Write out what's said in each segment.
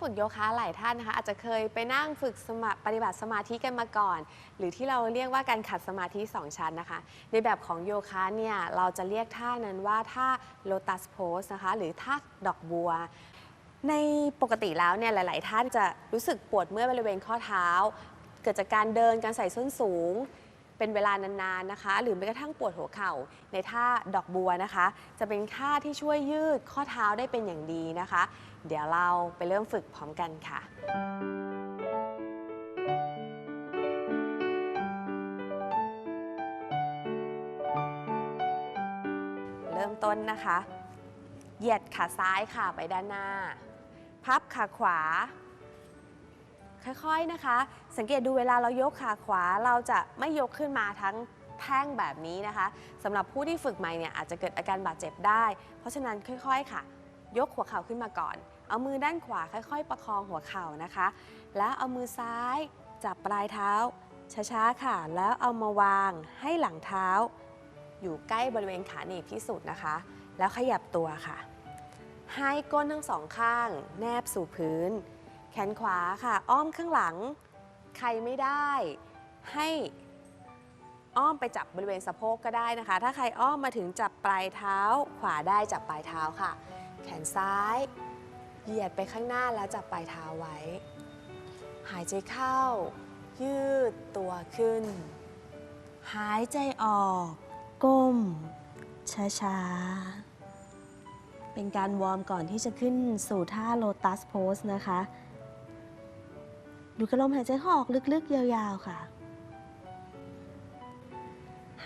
ฝึกโยคะหลายท่านนะคะอาจจะเคยไปนั่งฝึกสมาปฏิบัติสมาธิกันมาก่อน หรือที่เราเรียกว่าการขัดสมาธิ 2 ชั้นนะคะ ในแบบของโยคะเนี่ยเราจะเรียกท่านั้นว่าท่า lotus pose นะคะหรือท่าดอกบัว ในปกติแล้วเนี่ยหลาย ๆ ท่านจะรู้สึกปวดเมื่อยบริเวณข้อเท้า เกิดจากการเดินการใส่ส้นสูง เป็นเวลานานๆนะคะ หรือแม้กระทั่งปวดหัวเข่าในท่าดอกบัวนะคะ จะเป็นท่าที่ช่วยยืดข้อเท้าได้เป็นอย่างดีนะคะ เดี๋ยวเราไปเริ่มฝึกพร้อมกันค่ะเริ่มต้นนะคะ เหยียดขาซ้ายค่ะไปด้านหน้า พับขาขวา ค่อยๆนะคะ สังเกตดูเวลาเรายกขาขวาเราจะไม่ยกขึ้นมาทั้งแท่งแบบนี้นะคะสำหรับผู้ที่ฝึกใหม่เนี่ยอาจจะเกิดอาการบาดเจ็บได้ เพราะฉะนั้นค่อยๆค่ะ ยกหัวเข่าขึ้นมาก่อน เอามือด้านขวาค่อย ๆ ประคองหัวเข่านะคะ แล้วเอามือซ้ายจับปลายเท้าช้าๆค่ะ แล้วเอามาวางให้หลังเท้า อยู่ใกล้บริเวณขาหนีบที่สุดนะคะ แล้วขยับตัวค่ะ ให้ก้นทั้งสองข้าง แนบสู่พื้น แขนขวาค่ะ อ้อมข้างหลัง ใครไม่ได้ให้อ้อมไปจับบริเวณสะโพกก็ได้นะคะ ถ้าใครอ้อมมาถึงจับปลายเท้า ขวาได้จับปลายเท้าค่ะ แขนซ้ายเหยียดไปข้างหน้าแล้วจับปลายเท้าไว้ หายใจเข้า ยืดตัวขึ้น หายใจออก ก้ม ช้าๆ เป็นการวอร์มก่อนที่จะขึ้นสู่ท่าโลตัสโพสนะคะ ดูกระลมหายใจเข้าออกลึกๆ ยาวๆ ค่ะ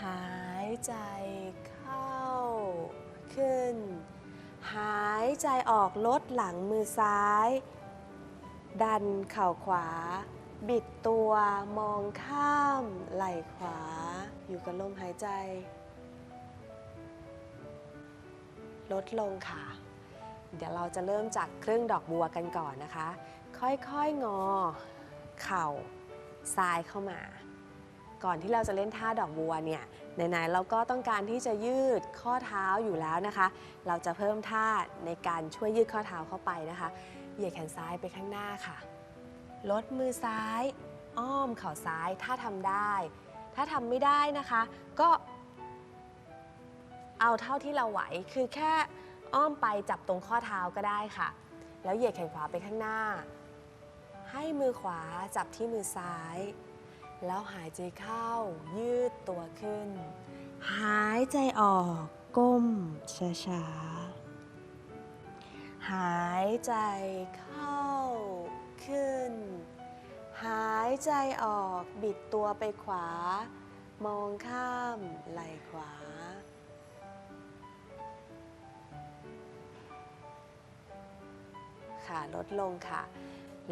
หายใจเข้า ขึ้น หายใจออกลดหลังมือซ้าย ดันเข่าขวา บิดตัวมองข้ามไหล่ขวา อยู่กับลมหายใจ ลดลงค่ะ เดี๋ยวเราจะเริ่มจากครึ่งดอกบัวกันก่อนนะคะ ค่อยๆ งอ เข่าซ้ายเข้ามา ก่อนที่เราจะเล่นท่าดอกบัวเนี่ยไหนๆเราก็ต้องการที่จะยืดข้อเท้าอยู่แล้วนะคะ เราจะเพิ่มท่าในการช่วยยืดข้อเท้าเข้าไปนะคะ เหยียดแขนซ้ายไปข้างหน้าค่ะ ลดมือซ้าย อ้อมเข่าซ้ายถ้าทำได้ ถ้าทำไม่ได้นะคะ ก็ เอาเท่าที่เราไหวคือแค่อ้อมไปจับตรงข้อเท้าก็ได้ค่ะ แล้วเหยียดแขนขวาไปข้างหน้า ให้มือขวาจับที่มือซ้าย แล้วหายใจเข้ายืดตัวขึ้น หายใจออกก้มช้าๆ หายใจเข้าขึ้น หายใจออกบิดตัวไปขวา มองข้ามไหล่ขวาค่ะลดลงค่ะ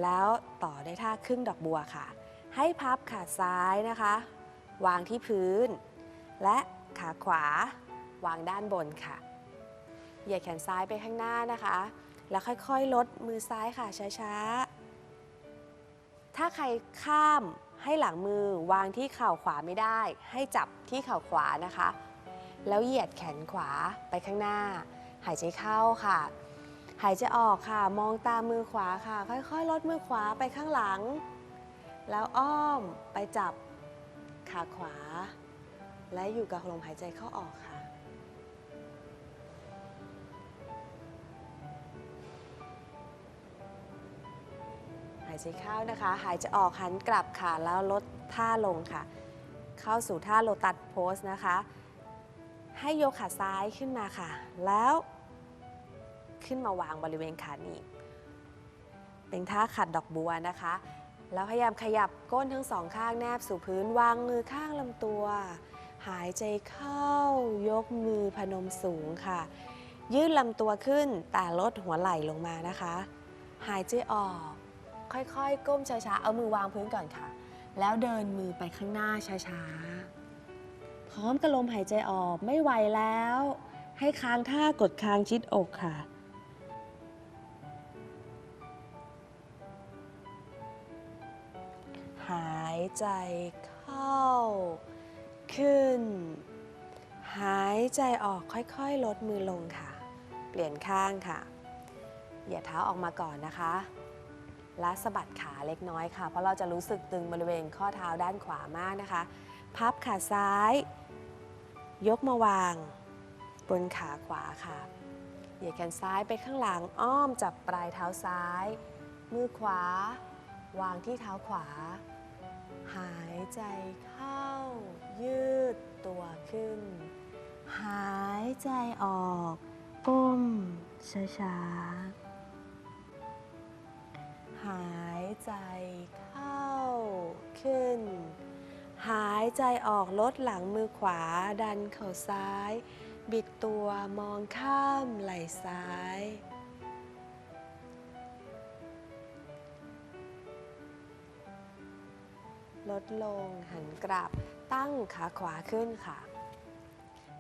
แล้วต่อได้ท่าครึ่งดอกบัวค่ะ ให้พับขาซ้ายนะคะ วางที่พื้น และขาขวาวางด้านบนค่ะ เหยียดแขนซ้ายไปข้างหน้านะคะ แล้วค่อยๆ ลดมือซ้ายค่ะช้าๆ ถ้าใครข้ามให้หลังมือวางที่เข่าขวาไม่ได้ ให้จับที่เข่าขวานะคะ แล้วเหยียดแขนขวาไปข้างหน้า หายใจเข้าค่ะ หายใจออกค่ะ มองตามือขวาค่ะ ค่อยๆ ลดมือขวาไปข้างหลัง แล้วอ้อมไปจับขาขวา และอยู่กับลมหายใจเข้าออกค่ะ หายใจเข้านะคะ หายใจออกหันกลับค่ะ แล้วลดท่าลงค่ะ เข้าสู่ท่าโลตัสโพสนะคะ ให้โยกขาซ้ายขึ้นมาค่ะ แล้ว ขึ้นมาวางบริเวณขาหนีบ เป็นท่าขัดดอกบัวนะคะ แล้วพยายามขยับก้นทั้งสองข้างแนบสู่พื้นวางมือข้างลำตัว หายใจเข้ายกมือพนมสูงค่ะ ยืดลำตัวขึ้นแต่ลดหัวไหล่ลงมานะคะ หายใจออก ค่อยๆ ก้มช้าๆ เอามือวางพื้นก่อนค่ะ แล้วเดินมือไปข้างหน้าช้าๆ พร้อมกับลมหายใจออกไม่ไหวแล้วให้ค้างท่ากดค้างชิดอกค่ะายใจเข้า ขึ้น หายใจออกค่อยๆ ลดมือลงค่ะ เปลี่ยนข้างค่ะ เหยียดเท้าออกมาก่อนนะคะและสะบัดขาเล็กน้อยค่ะ เพราะเราจะรู้สึกตึงบริเวณข้อเท้าด้านขวามากนะคะ พับขาซ้าย ยกมาวาง บนขาขวาค่ะ เหยียดแขนซ้ายไปข้างหลังอ้อมจับปลายเท้าซ้าย มือขวา วางที่เท้าขวา หายใจเข้า ยืดตัวขึ้น หายใจออก ก้มช้าๆ หายใจเข้าขึ้น หายใจออกลดหลังมือขวาดันเข่าซ้าย บิดตัวมองข้ามไหล่ซ้าย ลดลง หันกลับ ตั้งขาขวาขึ้นค่ะ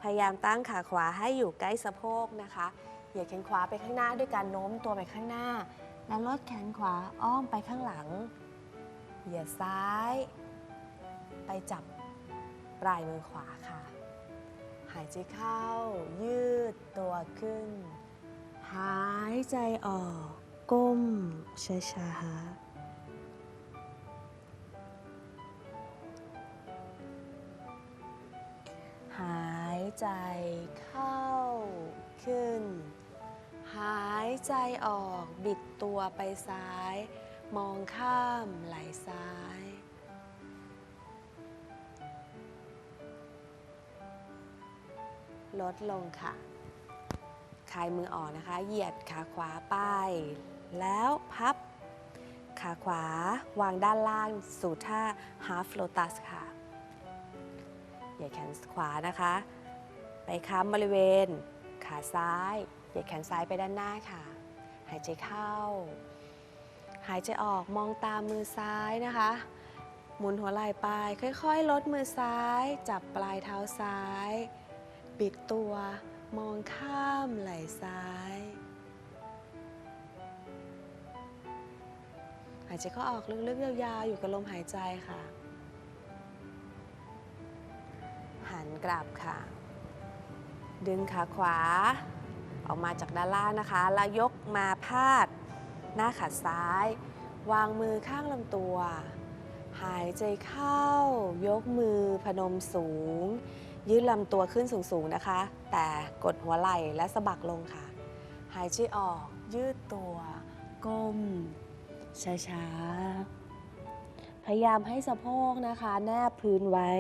พยายามตั้งขาขวาให้อยู่ใกล้สะโพกนะคะเหยียดแขนขวาไปข้างหน้าด้วยการโน้มตัวไปข้างหน้า แล้วลดแขนขวาอ้อมไปข้างหลัง เหยียดซ้าย ไปจับปลายมือขวาค่ะ หายใจเข้า ยืดตัวขึ้น หายใจออก ก้มช้าๆ ใจเข้าขึ้น หายใจออกบิดตัวไปซ้าย มองข้ามไหลซ้าย ลดลงค่ะคลายมือออกนะคะ เหยียดขาขวาไป แล้วพับ ขาขวาวางด้านล่างสู่ท่า half lotus ค่ะ เหยียดแขนขวานะคะ ไปค้ำบริเวณ ขาซ้ายเหยียดแขนซ้ายไปด้านหน้าค่ะ หายใจเข้า หายใจออกมองตามมือซ้ายนะคะ หมุนหัวไหล่ไปค่อยๆ ลดมือซ้าย จับปลายเท้าซ้ายบิดตัวมองข้ามไหล่ซ้าย หายใจเข้าออกลึกๆยาวๆอยู่กับลมหายใจค่ะ หันกลับค่ะ ดึงขาขวา ออกมาจากด้านล่างนะคะ แล้วยกมาพาด หน้าขาซ้าย วางมือข้างลำตัว หายใจเข้า ยกมือพนมสูง ยืดลำตัวขึ้นสูงๆนะคะ แต่กดหัวไหล่และสะบักลงค่ะ หายใจออก ยืดตัว ก้ม ช้าๆ พยายามให้สะโพกนะคะ แนบพื้นไว้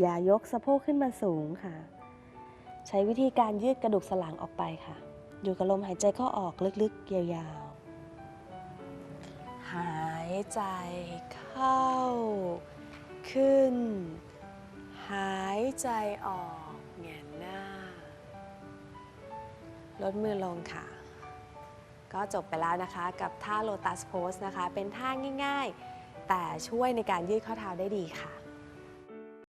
อย่ายกสะโพกขึ้นมาสูงค่ะ ใช้วิธีการยืดกระดูกสันหลังออกไปค่ะ อยู่กับลมหายใจเข้าออกลึกๆ ยาวๆ หายใจเข้า ขึ้น หายใจออกแหงนหน้า ลดมือลงค่ะ ก็จบไปแล้วนะคะกับท่า Lotus Pose นะคะ เป็นท่าง่ายๆ แต่ช่วยในการยืดข้อเท้าได้ดีค่ะ